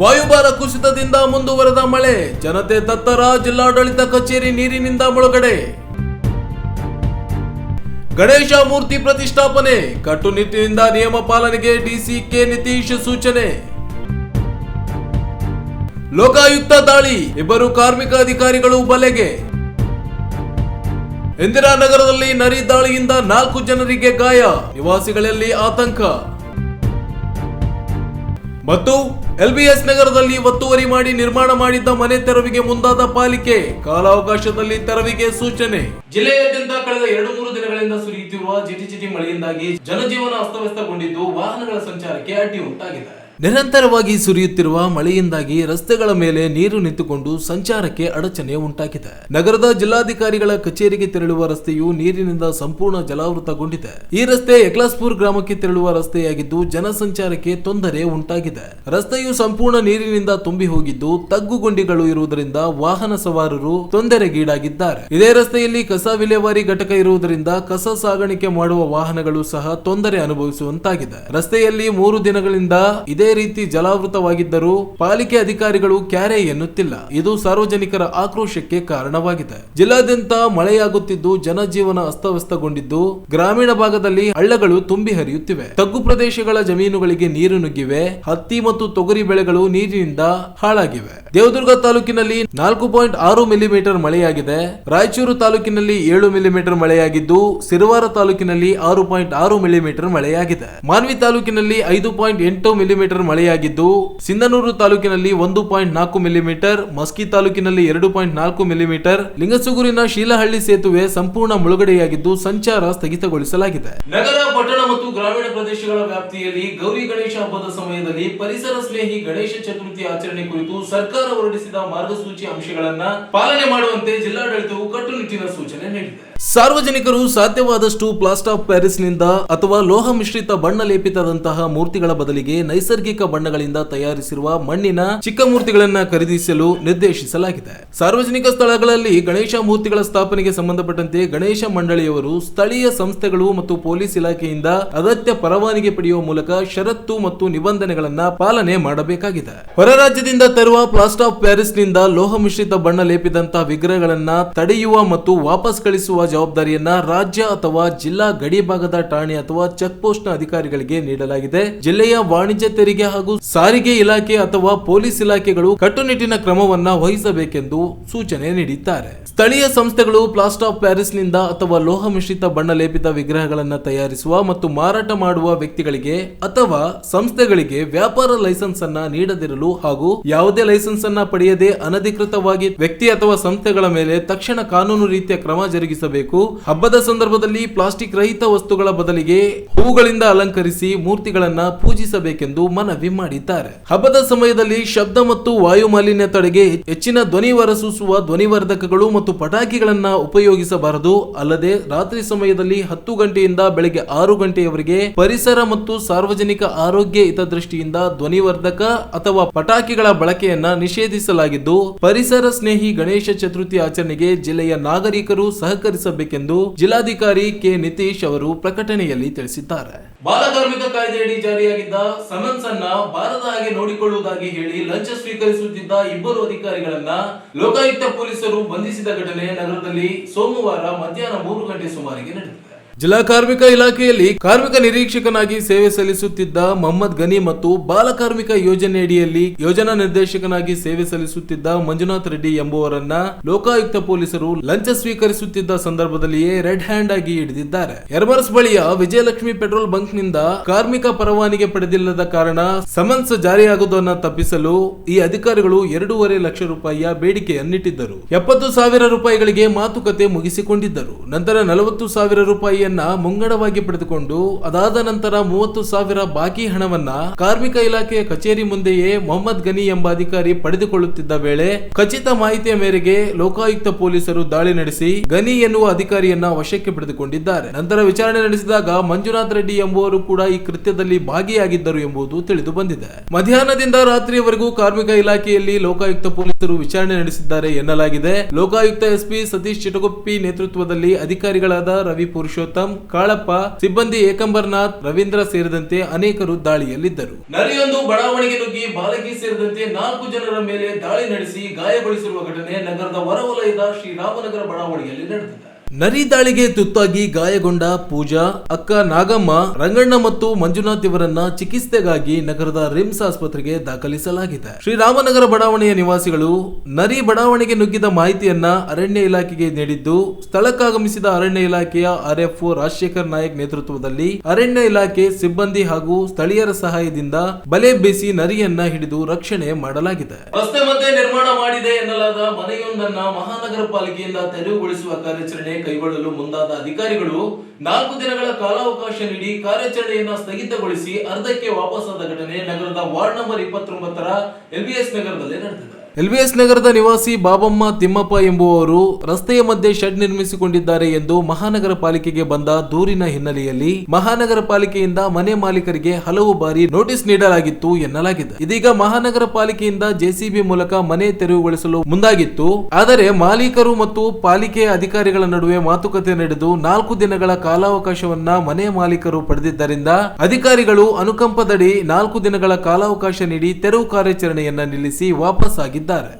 ವಾಯುಭಾರ ಕುಸಿತದಿಂದ ಮುಂದುವರೆದ ಮಳೆ. ಜನತೆ ತತ್ತರ ಜಿಲ್ಲಾಡಳಿತ ಕಚೇರಿ ನೀರಿನಿಂದ ಮುಳುಗಡೆ. ಗಣೇಶ ಮೂರ್ತಿ ಪ್ರತಿಷ್ಠಾಪನೆ. ಕಟ್ಟುನಿಟ್ಟಿನಿಂದ ನಿಯಮ ಪಾಲನೆಗೆ ಡಿಸಿ ಕೆ ನಿತೀಶ್ ಸೂಚನೆ. ಲೋಕಾಯುಕ್ತ ದಾಳಿ. ಇಬ್ಬರು ಕಾರ್ಮಿಕ ಅಧಿಕಾರಿಗಳು ಬಲೆಗೆ. ಇಂದಿರಾನಗರದಲ್ಲಿ ನರಿ ದಾಳಿಯಿಂದ ನಾಲ್ಕು ಜನರಿಗೆ ಗಾಯ. ನಿವಾಸಿಗಳಲ್ಲಿ ಆತಂಕ. ಮತ್ತು ಎಲ್ಬಿಎಸ್ ನಗರದಲ್ಲಿ ಒತ್ತುವರಿ ಮಾಡಿ ನಿರ್ಮಾಣ ಮಾಡಿದ್ದ ಮನೆ ತೆರವಿಗೆ ಮುಂದಾದ ಪಾಲಿಕೆ, ಕಾಲಾವಕಾಶದಲ್ಲಿ ತೆರವಿಗೆ ಸೂಚನೆ. ಜಿಲ್ಲೆಯಾದ್ಯಂತ ಕಳೆದ ಎರಡು ಮೂರು ದಿನಗಳಿಂದ ಸುರಿಯುತ್ತಿರುವ ಜಿಟಿ ಜಿಟಿ ಮಳೆಯಿಂದಾಗಿ ಜನಜೀವನ ಅಸ್ತವ್ಯಸ್ತಗೊಂಡಿದ್ದು ವಾಹನಗಳ ಸಂಚಾರಕ್ಕೆ ಅಡ್ಡಿ ಉಂಟಾಗಿದೆ. ನಿರಂತರವಾಗಿ ಸುರಿಯುತ್ತಿರುವ ಮಳೆಯಿಂದಾಗಿ ರಸ್ತೆಗಳ ಮೇಲೆ ನೀರು ನಿಂತುಕೊಂಡು ಸಂಚಾರಕ್ಕೆ ಅಡಚಣೆ ಉಂಟಾಗಿದೆ. ನಗರದ ಜಿಲ್ಲಾಧಿಕಾರಿಗಳ ಕಚೇರಿಗೆ ತೆರಳುವ ರಸ್ತೆಯು ನೀರಿನಿಂದ ಸಂಪೂರ್ಣ ಜಲಾವೃತಗೊಂಡಿದೆ. ಈ ರಸ್ತೆ ಎಕ್ಲಾಸ್ಪುರ್ ಗ್ರಾಮಕ್ಕೆ ತೆರಳುವ ರಸ್ತೆಯಾಗಿದ್ದು ಜನಸಂಚಾರಕ್ಕೆ ತೊಂದರೆ ಉಂಟಾಗಿದೆ. ರಸ್ತೆಯು ಸಂಪೂರ್ಣ ನೀರಿನಿಂದ ತುಂಬಿ ಹೋಗಿದ್ದು ತಗ್ಗುಗುಂಡಿಗಳು ಇರುವುದರಿಂದ ವಾಹನ ಸವಾರರು ತೊಂದರೆಗೀಡಾಗಿದ್ದಾರೆ. ಇದೇ ರಸ್ತೆಯಲ್ಲಿ ಕಸ ವಿಲೇವಾರಿ ಘಟಕ ಇರುವುದರಿಂದ ಕಸ ಸಾಗಾಣಿಕೆ ಮಾಡುವ ವಾಹನಗಳು ಸಹ ತೊಂದರೆ ಅನುಭವಿಸುವಂತಾಗಿದೆ. ರಸ್ತೆಯಲ್ಲಿ ಮೂರು ದಿನಗಳಿಂದ ಇದೇ ರೀತಿ ಜಲಾವೃತವಾಗಿದ್ದರೂ ಪಾಲಿಕೆ ಅಧಿಕಾರಿಗಳು ಕ್ಯಾರೆ ಎನ್ನುತ್ತಿಲ್ಲ. ಇದು ಸಾರ್ವಜನಿಕರ ಆಕ್ರೋಶಕ್ಕೆ ಕಾರಣವಾಗಿದೆ. ಜಿಲ್ಲಾದ್ಯಂತ ಮಳೆಯಾಗುತ್ತಿದ್ದು ಜನಜೀವನ ಅಸ್ತವ್ಯಸ್ತಗೊಂಡಿದ್ದು ಗ್ರಾಮೀಣ ಭಾಗದಲ್ಲಿ ಹಳ್ಳಗಳು ತುಂಬಿ ಹರಿಯುತ್ತಿವೆ. ತಗ್ಗು ಪ್ರದೇಶಗಳ ಜಮೀನುಗಳಿಗೆ ನೀರು ನುಗ್ಗಿವೆ. ಹತ್ತಿ ಮತ್ತು ತೊಗರಿ ಬೆಳೆಗಳು ನೀರಿನಿಂದ ಹಾಳಾಗಿವೆ. ದೇವದುರ್ಗ ತಾಲೂಕಿನಲ್ಲಿ ನಾಲ್ಕು ಪಾಯಿಂಟ್ ಆರು ಮಿಲಿಮೀಟರ್ ಮಳೆಯಾಗಿದೆ. ರಾಯಚೂರು ತಾಲೂಕಿನಲ್ಲಿ ಏಳು ಮಿಲಿಮೀಟರ್ ಮಳೆಯಾಗಿದ್ದು, ಸಿರುವಾರ ತಾಲೂಕಿನಲ್ಲಿ ಆರು ಪಾಯಿಂಟ್ ಆರು ಮಿಲಿಮೀಟರ್ ಮಳೆಯಾಗಿದೆ. ಮಾನ್ವಿ ತಾಲೂಕಿನಲ್ಲಿ ಐದು ಪಾಯಿಂಟ್ ಎಂಟು ಮಿಲಿಮೀಟರ್ ಮಳೆಯಾಗಿದ್ದು ಸಿಂಧನೂರು ತಾಲೂಕಿನಲ್ಲಿ ಒಂದು ಪಾಯಿಂಟ್ ನಾಲ್ಕು ಮಿಲಿಮೀಟರ್ ಮಸ್ಕಿ ತಾಲೂಕಿನಲ್ಲಿ ಎರಡು ಪಾಯಿಂಟ್ ನಾಲ್ಕು ಮಿಲಿಮೀಟರ್ ಲಿಂಗಸುಗೂರಿನ ಶೀಲಹಳ್ಳಿ ಸೇತುವೆ ಸಂಪೂರ್ಣ ಮುಳುಗಡೆಯಾಗಿದ್ದು ಸಂಚಾರ ಸ್ಥಗಿತಗೊಳಿಸಲಾಗಿದೆ. ನಗರ ಪಟ್ಟಣ ಮತ್ತು ಗ್ರಾಮೀಣ ಪ್ರದೇಶಗಳ ವ್ಯಾಪ್ತಿಯಲ್ಲಿ ಗೌರಿ ಗಣೇಶ ಹಬ್ಬದ ಸಮಯದಲ್ಲಿ ಪರಿಸರ ಸ್ನೇಹಿ ಗಣೇಶ ಚತುರ್ಥಿ ಆಚರಣೆ ಕುರಿತು ಸರ್ಕಾರ ಹೊರಡಿಸಿದ ಮಾರ್ಗಸೂಚಿ ಅಂಶಗಳನ್ನ ಪಾಲನೆ ಮಾಡುವಂತೆ ಜಿಲ್ಲಾಡಳಿತವು ಕಟ್ಟುನಿಟ್ಟಿನ ಸೂಚನೆ ನೀಡಿದೆ. ಸಾರ್ವಜನಿಕರು ಸಾಧ್ಯವಾದಷ್ಟು ಪ್ಲಾಸ್ಟರ್ ಆಫ್ ಪ್ಯಾರಿಸ್ನಿಂದ ಅಥವಾ ಲೋಹ ಮಿಶ್ರಿತ ಬಣ್ಣ ಲೇಪಿತದಂತಹ ಮೂರ್ತಿಗಳ ಬದಲಿಗೆ ನೈಸರ್ಗಿಕ ಬಣ್ಣಗಳಿಂದ ತಯಾರಿಸಿರುವ ಮಣ್ಣಿನ ಚಿಕ್ಕ ಮೂರ್ತಿಗಳನ್ನ ಖರೀದಿಸಲು ನಿರ್ದೇಶಿಸಲಾಗಿದೆ. ಸಾರ್ವಜನಿಕ ಸ್ಥಳಗಳಲ್ಲಿ ಗಣೇಶ ಮೂರ್ತಿಗಳ ಸ್ಥಾಪನೆಗೆ ಸಂಬಂಧಪಟ್ಟಂತೆ ಗಣೇಶ ಮಂಡಳಿಯವರು ಸ್ಥಳೀಯ ಸಂಸ್ಥೆಗಳು ಮತ್ತು ಪೊಲೀಸ್ ಇಲಾಖೆಯಿಂದ ಅಗತ್ಯ ಪರವಾನಗಿ ಪಡೆಯುವ ಮೂಲಕ ಷರತ್ತು ಮತ್ತು ನಿಬಂಧನೆಗಳನ್ನ ಪಾಲನೆ ಮಾಡಬೇಕಾಗಿದೆ. ಹೊರ ರಾಜ್ಯದಿಂದ ತರುವ ಪ್ಲಾಸ್ಟರ್ ಆಫ್ ಪ್ಯಾರಿಸ್ನಿಂದ ಲೋಹ ಮಿಶ್ರಿತ ಬಣ್ಣ ಲೇಪಿದಂತಹ ವಿಗ್ರಹಗಳನ್ನ ತಡೆಯುವ ಮತ್ತು ವಾಪಸ್ ಕಳಿಸುವ ಜವಾಬ್ದಾರಿಯನ್ನ ರಾಜ್ಯ ಅಥವಾ ಜಿಲ್ಲಾ ಗಡಿ ಭಾಗದ ಠಾಣೆ ಅಥವಾ ಚೆಕ್ ಪೋಸ್ಟ್ನ ಅಧಿಕಾರಿಗಳಿಗೆ ನೀಡಲಾಗಿದೆ. ಜಿಲ್ಲೆಯ ವಾಣಿಜ್ಯ ಹಾಗೂ ಸಾರಿಗೆ ಇಲಾಖೆ ಅಥವಾ ಪೊಲೀಸ್ ಇಲಾಖೆಗಳು ಕಟ್ಟುನಿಟ್ಟಿನ ಕ್ರಮವನ್ನ ವಹಿಸಬೇಕೆಂದು ಸೂಚನೆ ನೀಡಿದ್ದಾರೆ. ಸ್ಥಳೀಯ ಸಂಸ್ಥೆಗಳು ಪ್ಲಾಸ್ಟರ್ ಆಫ್ ಪ್ಯಾರಿಸ್ನಿಂದ ಅಥವಾ ಲೋಹ ಮಿಶ್ರಿತ ಬಣ್ಣ ಲೇಪಿತ ವಿಗ್ರಹಗಳನ್ನ ತಯಾರಿಸುವ ಮತ್ತು ಮಾರಾಟ ಮಾಡುವ ವ್ಯಕ್ತಿಗಳಿಗೆ ಅಥವಾ ಸಂಸ್ಥೆಗಳಿಗೆ ವ್ಯಾಪಾರ ಲೈಸೆನ್ಸ್ ಅನ್ನ ನೀಡದಿರಲು ಹಾಗೂ ಯಾವುದೇ ಲೈಸೆನ್ಸ್ ಅನ್ನ ಪಡೆಯದೆ ಅನಧಿಕೃತವಾಗಿ ವ್ಯಕ್ತಿ ಅಥವಾ ಸಂಸ್ಥೆಗಳ ಮೇಲೆ ತಕ್ಷಣ ಕಾನೂನು ರೀತಿಯ ಕ್ರಮ ಜರುಗಿಸಬೇಕು. ಹಬ್ಬದ ಸಂದರ್ಭದಲ್ಲಿ ಪ್ಲಾಸ್ಟಿಕ್ ರಹಿತ ವಸ್ತುಗಳ ಬದಲಿಗೆ ಹೂಗಳಿಂದ ಅಲಂಕರಿಸಿ ಮೂರ್ತಿಗಳನ್ನ ಪೂಜಿಸಬೇಕೆಂದು ಮನವಿ ಮಾಡಿದ್ದಾರೆ. ಹಬ್ಬದ ಸಮಯದಲ್ಲಿ ಶಬ್ದ ಮತ್ತು ವಾಯು ಮಾಲಿನ್ಯ ತಡೆಗೆ ಹೆಚ್ಚಿನ ಧ್ವನಿ ಹೊರಸೂಸುವ ಧ್ವನಿವರ್ಧಕಗಳು ಮತ್ತು ಪಟಾಕಿಗಳನ್ನ ಉಪಯೋಗಿಸಬಾರದು. ಅಲ್ಲದೆ ರಾತ್ರಿ ಸಮಯದಲ್ಲಿ ಹತ್ತು ಗಂಟೆಯಿಂದ ಬೆಳಗ್ಗೆ ಆರು ಗಂಟೆಯವರೆಗೆ ಪರಿಸರ ಮತ್ತು ಸಾರ್ವಜನಿಕ ಆರೋಗ್ಯ ಹಿತದೃಷ್ಟಿಯಿಂದ ಧ್ವನಿವರ್ಧಕ ಅಥವಾ ಪಟಾಕಿಗಳ ಬಳಕೆಯನ್ನ ನಿಷೇಧಿಸಲಾಗಿದ್ದು, ಪರಿಸರ ಸ್ನೇಹಿ ಗಣೇಶ ಚತುರ್ಥಿ ಆಚರಣೆಗೆ ಜಿಲ್ಲೆಯ ನಾಗರಿಕರು ಸಹಕರಿಸಬೇಕೆಂದು ಜಿಲ್ಲಾಧಿಕಾರಿ ಕೆ ನಿತೀಶ್ ಅವರು ಪ್ರಕಟಣೆಯಲ್ಲಿ ತಿಳಿಸಿದ್ದಾರೆ. ಬಾಲಕಾರ್ಮಿಕ ಕಾಯ್ದೆಯಡಿ ಜಾರಿಯಾಗಿದ್ದ ಸಮನ್ಸ್ ಅನ್ನ ಬಾರದ ಹಾಗೆ ನೋಡಿಕೊಳ್ಳುವುದಾಗಿ ಹೇಳಿ ಲಂಚ ಸ್ವೀಕರಿಸುತ್ತಿದ್ದ ಇಬ್ಬರು ಅಧಿಕಾರಿಗಳನ್ನ ಲೋಕಾಯುಕ್ತ ಪೊಲೀಸರು ಬಂಧಿಸಿದ ಘಟನೆ ನಗರದಲ್ಲಿ ಸೋಮವಾರ ಮಧ್ಯಾಹ್ನ ಮೂರು ಗಂಟೆ ಸುಮಾರಿಗೆ ನಡೆದಿದೆ. ಜಿಲ್ಲಾ ಕಾರ್ಮಿಕ ಇಲಾಖೆಯಲ್ಲಿ ಕಾರ್ಮಿಕ ನಿರೀಕ್ಷಕನಾಗಿ ಸೇವೆ ಸಲ್ಲಿಸುತ್ತಿದ್ದ ಮೊಹಮ್ಮದ್ ಗನಿ ಮತ್ತು ಬಾಲ ಕಾರ್ಮಿಕ ಯೋಜನೆಯಡಿಯಲ್ಲಿ ಯೋಜನಾ ನಿರ್ದೇಶಕನಾಗಿ ಸೇವೆ ಸಲ್ಲಿಸುತ್ತಿದ್ದ ಮಂಜುನಾಥ್ ರೆಡ್ಡಿ ಎಂಬುವರನ್ನ ಲೋಕಾಯುಕ್ತ ಪೊಲೀಸರು ಲಂಚ ಸ್ವೀಕರಿಸುತ್ತಿದ್ದ ಸಂದರ್ಭದಲ್ಲಿಯೇ ರೆಡ್ ಹ್ಯಾಂಡ್ ಆಗಿ ಹಿಡಿದಿದ್ದಾರೆ. ಯರಮರಸ್ ಬಳಿಯ ವಿಜಯಲಕ್ಷ್ಮಿ ಪೆಟ್ರೋಲ್ ಬಂಕ್ನಿಂದ ಕಾರ್ಮಿಕ ಪರವಾನಿಗೆ ಪಡೆದಿಲ್ಲದ ಕಾರಣ ಸಮನ್ಸ್ ಜಾರಿಯಾಗುವುದನ್ನು ತಪ್ಪಿಸಲು ಈ ಅಧಿಕಾರಿಗಳು ಎರಡೂವರೆ ಲಕ್ಷ ರೂಪಾಯಿಯ ಬೇಡಿಕೆಯನ್ನಿಟ್ಟಿದ್ದರು. ಎಪ್ಪತ್ತು ಸಾವಿರ ರೂಪಾಯಿಗಳಿಗೆ ಮಾತುಕತೆ ಮುಗಿಸಿಕೊಂಡಿದ್ದರು. ನಂತರ ನಲವತ್ತು ಸಾವಿರ ರೂಪಾಯಿಯನ್ನ ಮುಂಗಡವಾಗಿ ಪಡೆದುಕೊಂಡು ಅದಾದ ನಂತರ ಮೂವತ್ತು ಸಾವಿರ ಬಾಕಿ ಹಣವನ್ನ ಕಾರ್ಮಿಕ ಇಲಾಖೆಯ ಕಚೇರಿ ಮುಂದೆಯೇ ಮೊಹಮ್ಮದ್ ಗನಿ ಎಂಬ ಅಧಿಕಾರಿ ಪಡೆದುಕೊಳ್ಳುತ್ತಿದ್ದ ವೇಳೆ ಖಚಿತ ಮಾಹಿತಿಯ ಮೇರೆಗೆ ಲೋಕಾಯುಕ್ತ ಪೊಲೀಸರು ದಾಳಿ ನಡೆಸಿ ಗನಿ ಎನ್ನುವ ಅಧಿಕಾರಿಯನ್ನ ವಶಕ್ಕೆ ಪಡೆದುಕೊಂಡಿದ್ದಾರೆ. ನಂತರ ವಿಚಾರಣೆ ನಡೆಸಿದಾಗ ಮಂಜುನಾಥ್ ರೆಡ್ಡಿ ಎಂಬುವರು ಕೂಡ ಈ ಕೃತ್ಯದಲ್ಲಿ ಭಾಗಿಯಾಗಿದ್ದರು ಎಂಬುದು ತಿಳಿದು ಬಂದಿದೆ. ಮಧ್ಯಾಹ್ನದಿಂದ ರಾತ್ರಿಯವರೆಗೂ ಕಾರ್ಮಿಕ ಇಲಾಖೆಯಲ್ಲಿ ಲೋಕಾಯುಕ್ತ ಪೊಲೀಸರು ವಿಚಾರಣೆ ನಡೆಸಿದ್ದಾರೆ ಎನ್ನಲಾಗಿದೆ. ಲೋಕಾಯುಕ್ತ ಎಸ್ಪಿ ಸತೀಶ್ ಚಿಟಗುಪ್ಪಿ ನೇತೃತ್ವದಲ್ಲಿ ಅಧಿಕಾರಿಗಳಾದ ರವಿ ಪುರುಷೋತ್ತಮ್ ಪುರುಷೋತ್ತಮ್ ಕಾಳಪ್ಪ, ಸಿಬ್ಬಂದಿ ಏಕಂಬರ್ನಾಥ್, ರವೀಂದ್ರ ಸೇರಿದಂತೆ ಅನೇಕರು ದಾಳಿಯಲ್ಲಿದ್ದರು. ನರಿಯೊಂದು ಬಡಾವಣೆಗೆ ನುಗ್ಗಿ ಬಾಲಕಿ ಸೇರಿದಂತೆ ನಾಲ್ಕು ಜನರ ಮೇಲೆ ದಾಳಿ ನಡೆಸಿ ಗಾಯಗೊಳಿಸಿರುವ ಘಟನೆ ನಗರದ ಹೊರವಲಯದ ಶ್ರೀರಾಮನಗರ ಬಡಾವಣೆಯಲ್ಲಿ ನಡೆದಿದೆ. ನರಿ ದಾಳಿಗೆ ತುತ್ತಾಗಿ ಗಾಯಗೊಂಡ ಪೂಜಾ, ಅಕ್ಕ ನಾಗಮ್ಮ, ರಂಗಣ್ಣ ಮತ್ತು ಮಂಜುನಾಥ್ ಇವರನ್ನ ಚಿಕಿತ್ಸೆಗಾಗಿ ನಗರದ ರಿಮ್ಸ್ ಆಸ್ಪತ್ರೆಗೆ ದಾಖಲಿಸಲಾಗಿದೆ. ಶ್ರೀರಾಮನಗರ ಬಡಾವಣೆಯ ನಿವಾಸಿಗಳು ನರಿ ಬಡಾವಣೆಗೆ ನುಗ್ಗಿದ ಮಾಹಿತಿಯನ್ನ ಅರಣ್ಯ ಇಲಾಖೆಗೆ ನೀಡಿದ್ದು, ಸ್ಥಳಕ್ಕಾಗಮಿಸಿದ ಅರಣ್ಯ ಇಲಾಖೆಯ ಆರ್ಎಫ್ಒ ರಾಜಶೇಖರ್ ನಾಯಕ್ ನೇತೃತ್ವದಲ್ಲಿ ಅರಣ್ಯ ಇಲಾಖೆ ಸಿಬ್ಬಂದಿ ಹಾಗೂ ಸ್ಥಳೀಯರ ಸಹಾಯದಿಂದ ಬಲೆ ಬೀಸಿ ನರಿಯನ್ನ ಹಿಡಿದು ರಕ್ಷಣೆ ಮಾಡಲಾಗಿದೆ. ರಸ್ತೆ ಮಧ್ಯೆ ನಿರ್ಮಾಣ ಮಾಡಿದೆ ಎನ್ನಲಾದ ಮನೆಯೊಂದನ್ನ ಮಹಾನಗರ ಪಾಲಿಕೆಯಿಂದ ತೆರವುಗೊಳಿಸುವ ಕಾರ್ಯಾಚರಣೆ ಕೈಗೊಳ್ಳಲು ಮುಂದಾದ ಅಧಿಕಾರಿಗಳು ನಾಲ್ಕು ದಿನಗಳ ಕಾಲಾವಕಾಶ ನೀಡಿ ಕಾರ್ಯಾಚರಣೆಯನ್ನು ಸ್ಥಗಿತಗೊಳಿಸಿ ಅರ್ಧಕ್ಕೆ ವಾಪಸ್ಸಾದ ಘಟನೆ ನಗರದ ವಾರ್ಡ್ ನಂಬರ್ ಇಪ್ಪತ್ತೊಂಬತ್ತರ ಎಲ್ಬಿಎಸ್ ನಗರದಲ್ಲಿ ನಡೆದಿದೆ. ಎಲ್ಬಿಎಸ್ ನಗರದ ನಿವಾಸಿ ಬಾಬಮ್ಮ ತಿಮ್ಮಪ್ಪ ಎಂಬುವವರು ರಸ್ತೆಯ ಮಧ್ಯೆ ಶೆಡ್ ನಿರ್ಮಿಸಿಕೊಂಡಿದ್ದಾರೆ ಎಂದು ಮಹಾನಗರ ಪಾಲಿಕೆಗೆ ಬಂದ ದೂರಿನ ಹಿನ್ನೆಲೆಯಲ್ಲಿ ಮಹಾನಗರ ಪಾಲಿಕೆಯಿಂದ ಮನೆ ಮಾಲೀಕರಿಗೆ ಹಲವು ಬಾರಿ ನೋಟಿಸ್ ನೀಡಲಾಗಿತ್ತು ಎನ್ನಲಾಗಿದೆ. ಇದೀಗ ಮಹಾನಗರ ಪಾಲಿಕೆಯಿಂದ ಜೆಸಿಬಿ ಮೂಲಕ ಮನೆ ತೆರವುಗೊಳಿಸಲು ಮುಂದಾಗಿತ್ತು. ಆದರೆ ಮಾಲೀಕರು ಮತ್ತು ಪಾಲಿಕೆಯ ಅಧಿಕಾರಿಗಳ ನಡುವೆ ಮಾತುಕತೆ ನಡೆದು ನಾಲ್ಕು ದಿನಗಳ ಕಾಲಾವಕಾಶವನ್ನ ಮನೆ ಮಾಲೀಕರು ಪಡೆದಿದ್ದರಿಂದ ಅಧಿಕಾರಿಗಳು ಅನುಕಂಪದಡಿ ನಾಲ್ಕು ದಿನಗಳ ಕಾಲಾವಕಾಶ ನೀಡಿ ತೆರವು ಕಾರ್ಯಾಚರಣೆಯನ್ನ ನಿಲ್ಲಿಸಿ ವಾಪಸ್ ಆಗಿದ್ದಾರೆ ಇದ್ದಾರೆ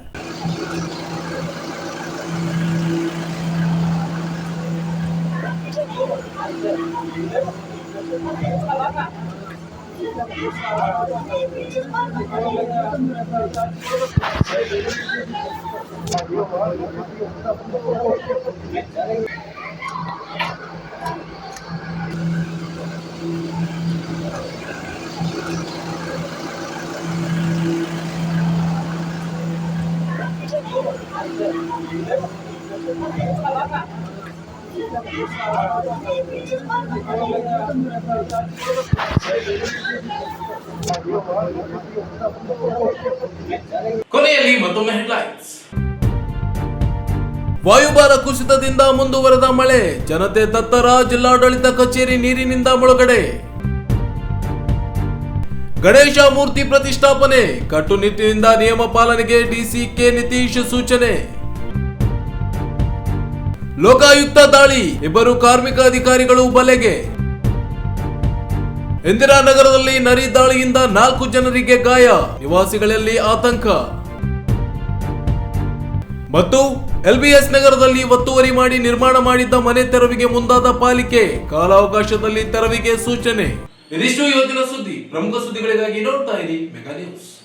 ಕೊನೆಯಲ್ಲಿ ಮತ್ತೊಮ್ಮೆ ಹೆಡ್ಲೈನ್ಸ್ ವಾಯುಭಾರ ಕುಸಿತದಿಂದ ಮುಂದುವರೆದ ಮಳೆ ಜನತೆ ತತ್ತರ ಜಿಲ್ಲಾಡಳಿತ ಕಚೇರಿ ನೀರಿನಿಂದ ಮುಳುಗಡೆ. ಗಣೇಶ ಮೂರ್ತಿ ಪ್ರತಿಷ್ಠಾಪನೆ, ಕಟ್ಟುನಿಟ್ಟಿನಿಂದ ನಿಯಮ ಪಾಲನೆಗೆ ಡಿಸಿ ಕೆ ನಿತೀಶ್ ಸೂಚನೆ. ಲೋಕಾಯುಕ್ತ ದಾಳಿ, ಇಬ್ಬರು ಕಾರ್ಮಿಕ ಅಧಿಕಾರಿಗಳು ಬಲೆಗೆ. ಇಂದಿರಾನಗರದಲ್ಲಿ ನರಿ ದಾಳಿಯಿಂದ ನಾಲ್ಕು ಜನರಿಗೆ ಗಾಯ, ನಿವಾಸಿಗಳಲ್ಲಿ ಆತಂಕ. ಮತ್ತು ಎಲ್ಬಿಎಸ್ ನಗರದಲ್ಲಿ ಒತ್ತುವರಿ ಮಾಡಿ ನಿರ್ಮಾಣ ಮಾಡಿದ್ದ ಮನೆ ತೆರವಿಗೆ ಮುಂದಾದ ಪಾಲಿಕೆ, ಕಾಲಾವಕಾಶದಲ್ಲಿ ತೆರವಿಗೆ ಸೂಚನೆ. ಇದಿಷ್ಟು ಇವತ್ತಿನ ಸುದ್ದಿ. ಪ್ರಮುಖ ಸುದ್ದಿಗಳಿಗಾಗಿ ನೋಡ್ತಾ ಇರಿ ಮೆಗಾ ನ್ಯೂಸ್.